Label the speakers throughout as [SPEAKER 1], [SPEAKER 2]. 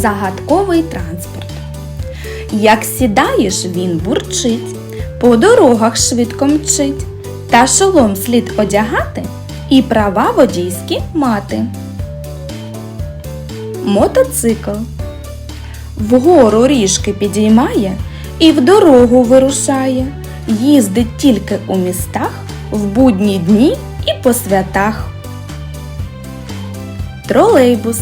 [SPEAKER 1] Загадковий транспорт. Як сідаєш, він бурчить, по дорогах швидко мчить, та шолом слід одягати і права водійські мати. Мотоцикл. Вгору ріжки підіймає і в дорогу вирушає. Їздить тільки у містах, в будні дні і по святах. Тролейбус.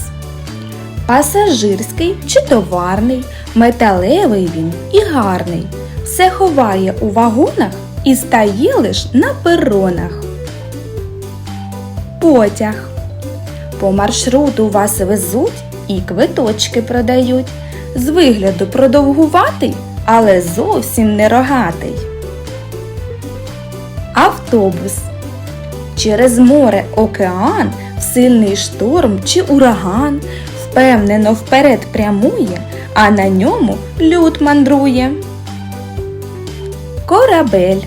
[SPEAKER 1] Пасажирський чи товарний, металевий він і гарний. Все ховає у вагонах і стає лиш на перонах. Потяг. По маршруту вас везуть і квиточки продають. З вигляду продовгуватий, але зовсім не рогатий. Автобус. Через море океан, в сильний шторм чи ураган впевнено вперед прямує, а на ньому люд мандрує. Корабель.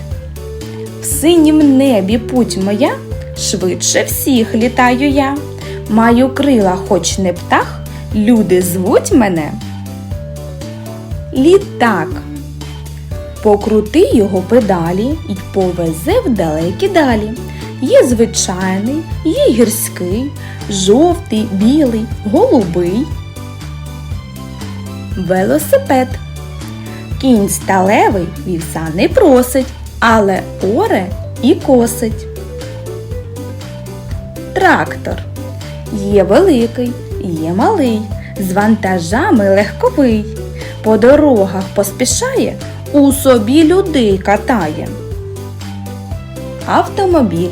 [SPEAKER 1] В синім небі путь моя, швидше всіх літаю я. Маю крила, хоч не птах, люди звуть мене. Літак. Покрути його педалі і повезе в далекі далі. Є звичайний, є гірський, жовтий, білий, голубий. Велосипед. Кінь сталевий вівса не просить, але оре і косить. Трактор. Є великий, є малий, з вантажами легковий. По дорогах поспішає, у собі людей катає. Автомобіль.